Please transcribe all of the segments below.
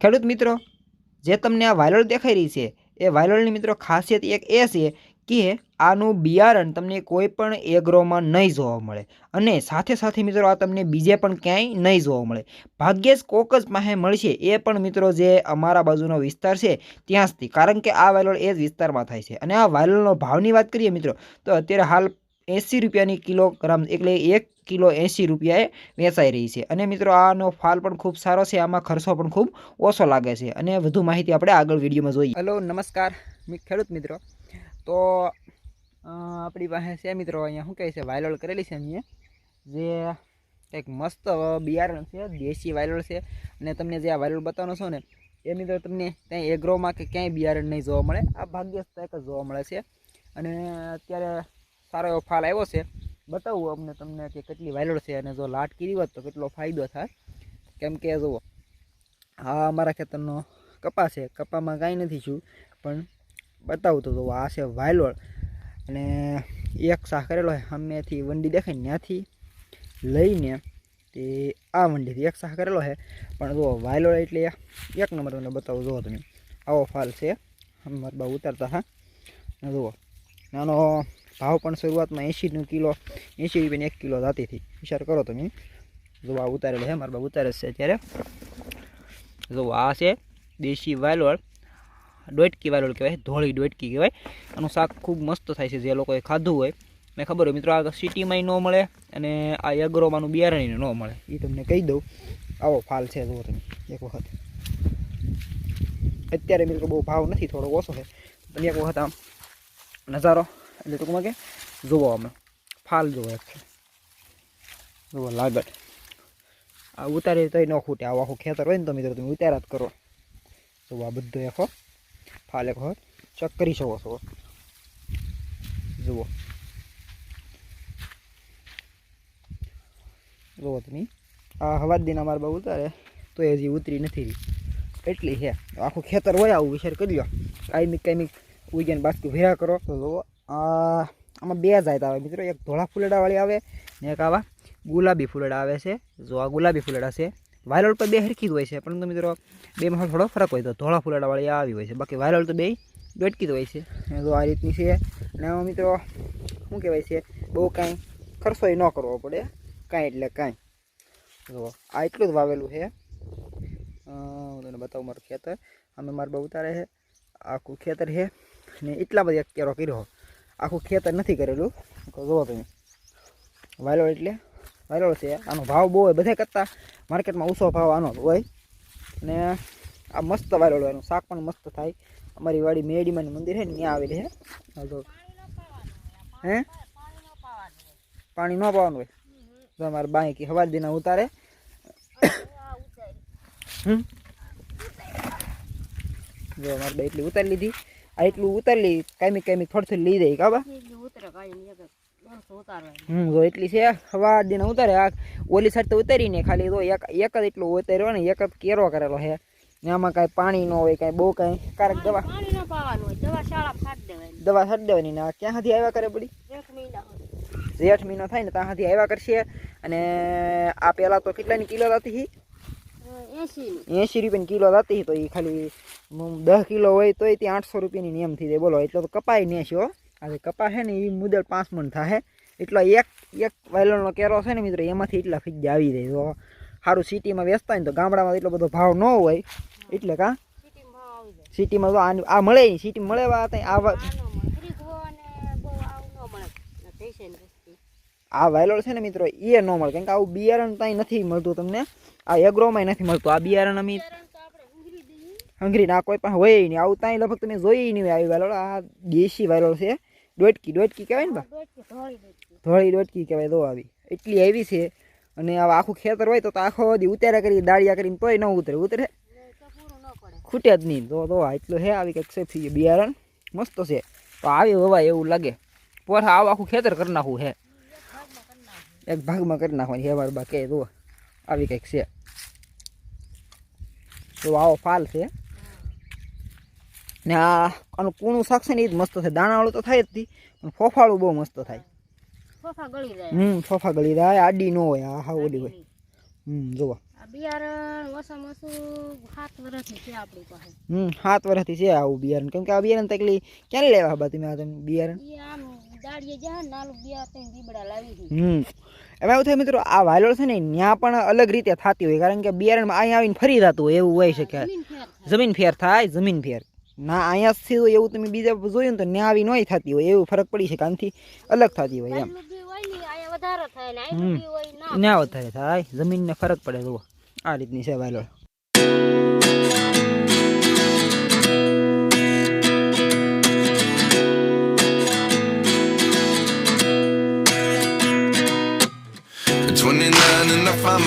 ખેડૂત મિત્રો, જે તમને આ વાયલોળ દેખાઈ રહી છે, એ વાયલોળની મિત્રો ખાસિયત એક એ છે કે આનું બિયારણ તમને કોઈ પણ એગ્રોમાં નહીં જોવા મળે. અને સાથે સાથે મિત્રો આ તમને બીજે પણ ક્યાંય નહીં જોવા મળે. ભાગ્યે જ કોક જ પાસે મળશે એ પણ મિત્રો જે અમારા બાજુનો વિસ્તાર છે ત્યાં સુધી કારણ કે આ વાયલોળ એ જ વિસ્તારમાં થાય છે. અને આ વાયલોળનો ભાવની વાત કરીએ મિત્રો, તો અત્યારે હાલ એંસી રૂપિયાની કિલોગ્રામ એટલે એક કિલો એંસી રૂપિયાએ વેચાઈ રહી છે. અને મિત્રો, આનો ફાલ પણ ખૂબ સારો છે. આમાં ખર્ચો પણ ખૂબ ઓછો લાગે છે. અને વધુ માહિતી આપણે આગળ વિડીયોમાં જોઈએ. હલો, નમસ્કાર. ખેડૂત મિત્રો. તો આપણી પાસે છે મિત્રો, અહીંયા શું કહે છે? વાયરલ કરેલી છે અહીંયા જે એક મસ્ત બિયારણ છે, દેશી વાયરલ છે. અને તમને જે આ વાયલોળ બતાવવાનો છો ને, એ મિત્રો તમને ત્યાં એગ્રોમાં કે ક્યાંય બિયારણ નહીં જોવા મળે. આ ભાગ્યસ્થ એક જોવા મળે છે. અને અત્યારે સારો એવો ફાલ આવ્યો છે. બતાવું અમને તમને કે કેટલી વાયલોળ છે અને જો લાટ કીધી હોત તો કેટલો ફાયદો થાય. કેમ કે જુઓ, આ અમારા ખેતરનો કપા છે. કપામાં કાંઈ નથી છું પણ બતાવું તો જુઓ, આ છે વાયલોળ. અને એક શાહ કરેલો છે સામેથી વંડી દેખાય ત્યાંથી લઈને તે આ વંડીથી એક શાહ કરેલો છે. પણ જુઓ, વાયલોળ એટલે એક નંબર તમને બતાવું, જુઓ તમે. આવો ફાલ છે. અમારા બહુ ઉતારતા હા જુઓ, નાનો ભાવ પણ શરૂઆતમાં એંશીનું કિલો, એંશી રૂપિયાની એક કિલો થતી હતી. વિચાર કરો તમે. જો આ ઉતારેલો છે, મારા બા ઉતારે છે અત્યારે. જો આ છે, દેશી વાલોળ, ડોટકી વાલોળ કહેવાય, ધોળી ડોટકી કહેવાય. આનું શાક ખૂબ મસ્ત થાય છે, જે લોકોએ ખાધું હોય. મેં ખબર હોય મિત્રો, આ સિટીમાંય ન મળે અને આ યગરોમાંનું બિયારણીને ન મળે. એ તમને કહી દઉં, આવો ફાલ છે, જુઓ તમે, એક વખત. અત્યારે મિત્રો બહુ ભાવ નથી, થોડો ઓછો છે. પણ એક વખત આમ નજારો એટલે ટૂંકમાં કે જુઓ અમે. ફાલ જોવો એક છે. જુઓ લાગડ. આ ઉતારી તો ન ખૂટે. આવું આખું ખેતર હોય ને તો તમે ઉતારા જ કરો. જોવો આ બધો એખો ફાલ એખો ચક કરી શકો છો. જુઓ જુઓ તમે. આ હવા દિન અમારે બહુ ઉતારે. તો એ હજી ઉતરી નથી રહી. એટલી છે. આખું ખેતર હોય આવું વિચાર કરી લો કાંઈ કાંઈ ઉગીને બાસ્કી ભેરા કરો. તો જુઓ આમાં બે જાત આવે. મિત્રો એક ધોળા ફૂલડાવાળી આવે ને એક આવા ગુલાબી ફૂલડા આવે છે. જો આ ગુલાબી ફૂલડા છે વાયરલ તો બે હરખી જ હોય છે પરંતુ મિત્રો બેમાં થોડો ફરક હોય તો ધોળા ફૂલડાવાળી આ આવી હોય છે. બાકી વાયરલ તો બે બેટકી જ હોય છે. અને જો આ રીતની છે અને આમાં મિત્રો શું કહેવાય છે બહુ કાંઈ ખર્ચો ન કરવો પડે કાંઈ એટલે કાંઈ. જુઓ આ એટલું જ વાવેલું છે. અ, હું તમને બતાવું મારું ખેતર. અમે મારા બહુ ઉતારે છે આખું ખેતર છે ને એટલા બધા એક કેરો કર્યો. આખું ખેતર નથી કરેલું. જુઓ તમે. વાયલોળ એટલે વાયલોળ છે. આનો ભાવ બહુ હોય, બધા કરતાં માર્કેટમાં ઓછો ભાવ આનો હોય. અને આ મસ્ત વાયલોળ હોય શાક પણ મસ્ત થાય. અમારી વાડી મેડીમાની મંદિર છે ને, ત્યાં આવેલી છે. હે? પાણી ન પાવાનું હોય. તો અમારે બાઈ કે હવા દિના ઉતારે. હમ? જો અમારે એટલી ઉતારી લીધી. આ એટલું ઉતારી લીધી કાયમી કાયમી થોડી થોડી લઈ જાય કાબા હમ જો એટલી છે હવા દિન ઉતારે આ ઓલી સાઈડ તો ઉતારીને ખાલી તો એક એક જ એટલું ઉતાર્યો ને એક જ કેરો કરેલો છે. ને આમાં કાંઈ પાણી ન હોય કાંઈ બહુ કાંઈ. કારક દવા દવા શાળા દેવાની. ને આ ક્યાં સુધી આવ્યા કરે પડી જેઠ મહિનો થાય ને ત્યાં સુધી આવ્યા કરશે. અને આ પહેલાં તો કેટલાની કિલો હતી? એંશી. રૂપિયાની કિલો હતી તો એ ખાલી દસ કિલો હોય તોય ત્યાં આઠસો રૂપિયાની નિયમ થઈ જાય બોલો એટલો તો કપાય નહીં છો આજે આ કપા છે ને એ મુદલ પાંચ મણ થાય એટલો એક એક વાયલોનો કેરો છે ને મિત્રો એમાંથી એટલા ફીજા આવી જાય. તો સારું સિટીમાં વેચતા હોય ને તો ગામડામાં એટલો બધો ભાવ ન હોય. એટલે કાં? સિટીમાં તો આ મળે નહીં. સિટી મળે આ આ આ વાયલોળ છે ને મિત્રો એ ન મળે. કેમ કે આવું બિયારણ ત્યાં નથી મળતું તમને. આ એગ્રોમાં નથી મળતું. આ બિયારણ અમે હંગરી ના કોઈ પણ હોય નહીં. આવું ત્યાં લગભગ તમે જોઈ નહીં આવી વાયલોળ. આ દેશી વાયલોળ છે. દોટકી દોટકી કહેવાય ને બા? ધોળી દોટકી કહેવાય દો આવી. એટલી આવી છે. અને આ આખું ખેતર હોય તો આખો દી ઉતાર્યા કરી, દાળિયા કરીને તોય ન ઉતરે. ઉતરે? ખૂટે જ નહીં. તો તો એટલું હે આવી કંઈક છે. બિયારણ મસ્ત છે. તો આવી વવાય એવું લાગે. પોર આવું આખું ખેતર કરી નાખવું છે. એક ભાગમાં કરી નાખવાની છે વાર બા કે જો આવી કંઈક છે. તો આવો ફાલ છે. ને આ આનું કૂણું શાક છે ને એ જ મસ્ત થાય દાણાવાળું તો થાય જ નહીં પણ ફોફાળું બહુ મસ્ત થાય. હમ ફોફા ગળી જાય આડી ન હોય આ હા ઓલી હોય. હમ જુઓ. બિયારણ ઓછામાં ઓછું સાત વર્ષથી છે આપણી પાસે. હમ સાત વર્ષથી છે આવું બિયારણ. કેમ કે આ બિયારણ તકલી ક્યારે લેવા બા તમે આ તમે બિયારણ? દાડીએ જાય ને નાનું ત્રણ દીબડા લાવી હમ. એમાં એવું થાય મિત્રો આ વાયલોળ છે ને ત્યાં પણ અલગ રીતે થતી હોય કારણ કે બિયારણમાં અહીંયા આવીને ફરી થતું હોય એવું હોય શકે. જમીન ફેર થાય. જમીન ફેર ના અહીંયા થયું એવું તમે બીજા જોયું ને તો ત્યાં આવી હોય થતી હોય એવું ફરક પડી શકે આનાથી અલગ થતી હોય એમ. હોય ને વધારે થાય જમીનને ફરક પડે જુઓ. આ રીતની છે વાયલોળ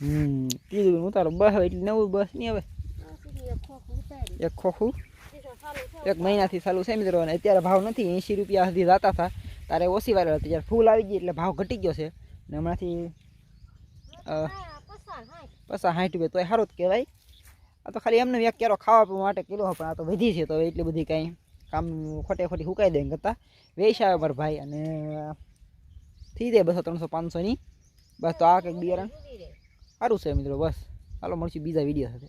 હમ. કીધું ઉતારો બસ એટલે નવું બસ નહીં હવે. એક ખોખ. એક મહિનાથી ચાલુ છે મિત્રો, અને અત્યારે ભાવ નથી, એંશી રૂપિયા સુધી જતા હતા. તારે ઓછી વાર હતી, જ્યારે ફૂલ આવી ગઈ એટલે ભાવ ઘટી ગયો છે. ને હમણાંથી. પચાસ સાઠ રૂપિયા, તોય સારું જ કહેવાય. આ તો ખાલી એમને એક કેરો ખાવા માટે કિલો પણ આ તો વધી છે તો એટલી બધી કાંઈ કામ ખોટે ખોટી હુકાઈ દે કરતાં. વેચ આવે પર ભાઈ, અને થઈ જાય બસો, ત્રણસો, પાંચસોની. બસ તો આ કંઈક બિયારણ. સારું છે મિત્રો બસ. ચાલો મળશું બીજા વીડિયો સાથે